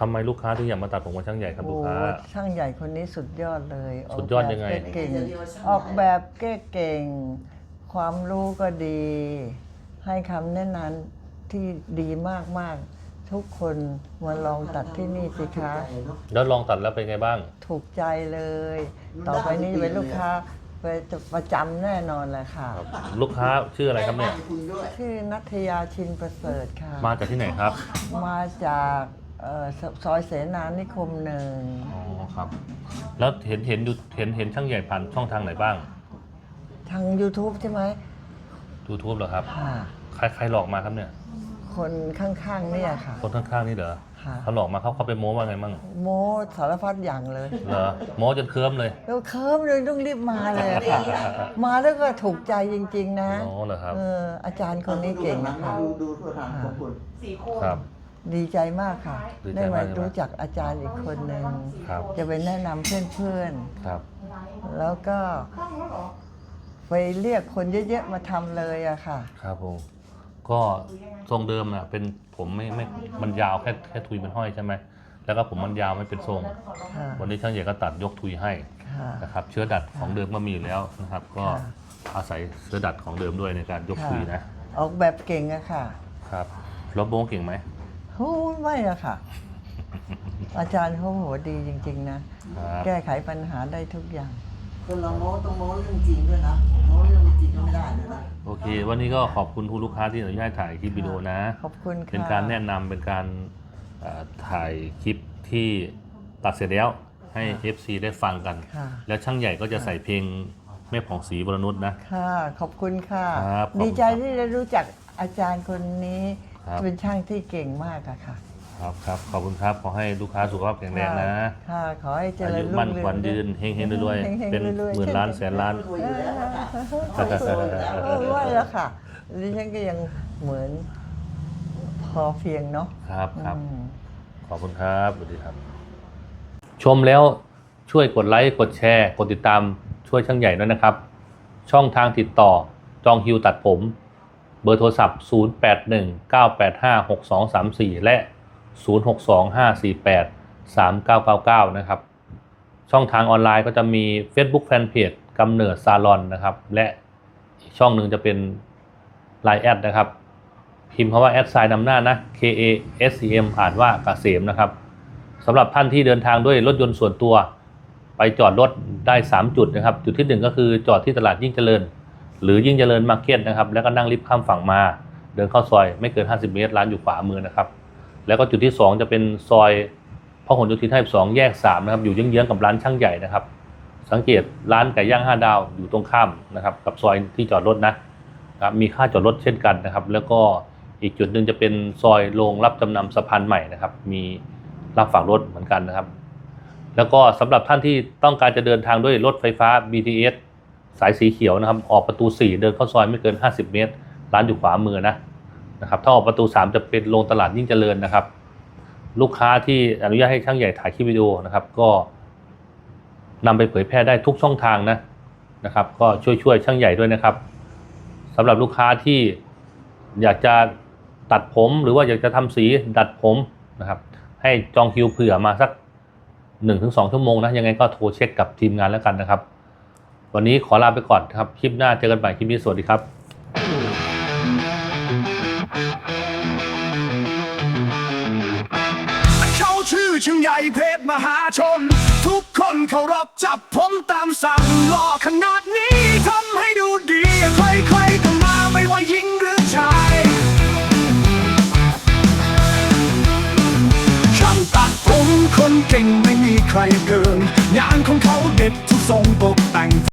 ทำไมลูกค้าถึงอยากมาตัดผมกับช่างใหญ่ครับลูกโอ้ค้าช่างใหญ่คนนี้สุดยอดเลยสุดยอดยังไง กแบบเก่งออกแบบเก่งๆความรู้ก็ดี ให้คำแนะนำที่ดีมาก ๆ ทุกคนมาลองตัดที่นี่สิคะ แล้วลองตัดแล้วเป็นไงบ้าง ถูกใจเลย ต่อไปนี้จะเป็นลูกค้าไปประจำแน่นอนแหละค่ะครับลูกค้าชื่ออะไรครับเนี่ยชื่อนัทยาชินประเสริฐค่ะ มาจากที่ไหนครับ มาจาก เอ่อซซอยเสนานิคมหนึ่งอ๋อครับ แล้วเห็นเห็นอยู่เห็นเห็นช่างใหญ่ผ่านช่องทางไหนบ้าง ทาง YouTube ใช่ไหม YouTube เหรอครับ ค่ะ ใครใครหลอกมาครับเนี่ย คนข้างๆเนี่ยค่ะ คนข้างๆนี่เหรอค่ะ เขาหลอกมาเขาเขาไปโม้ว่าไงมั่งโมสารพัดอย่างเลยเหรอโม้จนเคิร์มเลยแล้วเคิร์มเลยต้องรีบมาเลยอะค่ะ มาแล้วก็ถูกใจจริง ๆ นะโอ้เหรอครับ เอออาจารย์คนนี้เก่งนะคะ ดูดูทั่วทางขอบคุณ สี่คน ครับ ดีใจมากค่ะ ดีใจได้มามากใช่ไหม รู้จักอาจารย์อีกคนหนึ่งครับจะไปแนะนำเพื่อนครับๆ แล้วก็ไปเรียกคนเยอะๆมาทำเลยอะค่ะ ครับผมก็ทรงเดิมนะเป็นผมไม่ไม่มันยาวแค่แค่ทุยมันห้อยใช่ไหมแล้วก็ผมมันยาวไม่เป็นทรง ค่ะ วันนี้ช่างใหญ่ก็ตัดยกทุยให้ค่ะ นะครับ เชื้อดัดของเดิมก็มีอยู่แล้วนะครับ ก็ค่ะ อาศัยเชื้อดัดของเดิมด้วยในการยกทุยนะออกแบบเก่งอะค่ะ ครับแล้วโบ้งเก่งไหม โอ้ยไม่อะค่ะ อาจารย์เขาหัวดีจริง ๆ นะครับแก้ไขปัญหาได้ทุกอย่าง คนเราโม้ต้องโม้เรื่องจริงด้วยนะโม้เรื่องไม่จริงก็ไม่ได้เลยนะโอเค วันนี้ก็ขอบคุณผู้ลูกค้าที่อนุญาตถ่ายคลิปวิดีโอนะ ขอบคุณค่ะเป็นการแนะนำเป็นการเอ่อถ่ายคลิปที่ตัดเสร็จแล้วให้ FC ได้ฟังกัน ค่ะ แล้วช่างใหญ่ก็จะใส่เพลงแม่ผ่องศรีวรนุชนะ ค่ะ ขอบคุณค่ะ ครับขอบคุณดีใจที่ได้รู้จักอาจารย์คนนี้ครับเป็นช่างที่เก่งมากอะค่ะ ครับครับขอบคุณครับขอให้ลูกค้าสุขภาพแข็งแรงนะค่ะขอให้เจอาริยุญรุ่มั่นงเรืองขวัญยืนเฮงเฮงๆรวยฮงๆๆเป็นรวยๆ หมื่นล้านแสนล้าน รวยอยู่แล้วเออว่าแล้วค่ะดิฉันก็ยังเหมือนพอเพียงเนาะครับครับ อืม ขอบคุณครับสวัสดีครับ ชมแล้วช่วยกดไลค์กดแชร์ กดติดตามช่วยช่างใหญ่ด้วยนะครับ ช่องทางติดต่อจองคิวตัดผม เบอร์โทรศัพท์ 0819856234 และ 0625483999 นะครับ ช่องทางออนไลน์ก็จะมี Facebook Fanpage กำเนิดซาลอนนะครับ และอีกช่องหนึ่งจะเป็น Line แอดนะครับ พิมพ์คำว่าแอดไซน์นำหน้านะ K A S E M อ่านว่ากเกษมนะครับสำหรับท่านที่เดินทางด้วยรถยนต์ส่วนตัว ไปจอดรถได้ 3 จุดนะครับ จุดที่ 1 ก็คือจอดที่ตลาดยิ่งเจริญ หรือยิ่งเจริญมาร์เก็ตนะครับ แล้วก็นั่งลิฟต์ข้ามฝั่งมา เดินเข้าซอยไม่เกิน 50 เมตร ร้านอยู่ขวามือนะครับ แล้วก็จุดที่ 2 จะเป็นซอยพหลโยธิน52แยก3นะครับ อยู่เยื้องๆกับร้านช่างใหญ่นะครับ สังเกตร้านไก่ย่าง 5 ดาวอยู่ตรงข้ามนะครับ กับซอยที่จอดรถนะครับ มีค่าจอดรถเช่นกันนะครับ แล้วก็อีกจุดหนึ่งจะเป็นซอยโรงรับจำนำสะพานใหม่นะครับ มีรับฝากรถเหมือนกันนะครับ แล้วก็สำหรับท่านที่ต้องการจะเดินทางด้วยรถไฟฟ้า BTS สายสีเขียวนะครับ ออกประตู 4 เดินเข้าซอยไม่เกิน 50 เมตร ร้านอยู่ขวามือนะนะครับถ้าออกประตู 3 จะเป็นโรงตลาดยิ่งเจริญนะครับ ลูกค้าที่อนุญาตให้ช่างใหญ่ถ่ายคลิปวิดีโอนะครับ ก็นำไปเผยแพร่ได้ทุกช่องทางนะนะครับ ก็ช่วยช่วยช่างใหญ่ด้วยนะครับสำหรับลูกค้าที่อยากจะตัดผมหรือว่าอยากจะทำสีดัดผมนะครับให้จองคิวเผื่อมาสัก 1-2 ชั่วโมงนะยังไงก็โทรเช็คกับทีมงานแล้วกันนะครับ วันนี้ขอลาไปก่อนครับ คลิปหน้าเจอกันใหม่คลิปนี้สวัสดีครับเขาชื่อช่างใหญ่เพชรมหาชน ทุกคนเคารพจับผมตามสั่งหล่อขนาดนี้ทำให้ดูดีใครๆก็มาไม่ว่าหญิงหรือชายช่างตัดผมคนเก่งไม่มีใครเกินงานของเขาเด็ดทุกทรงตกแต่ง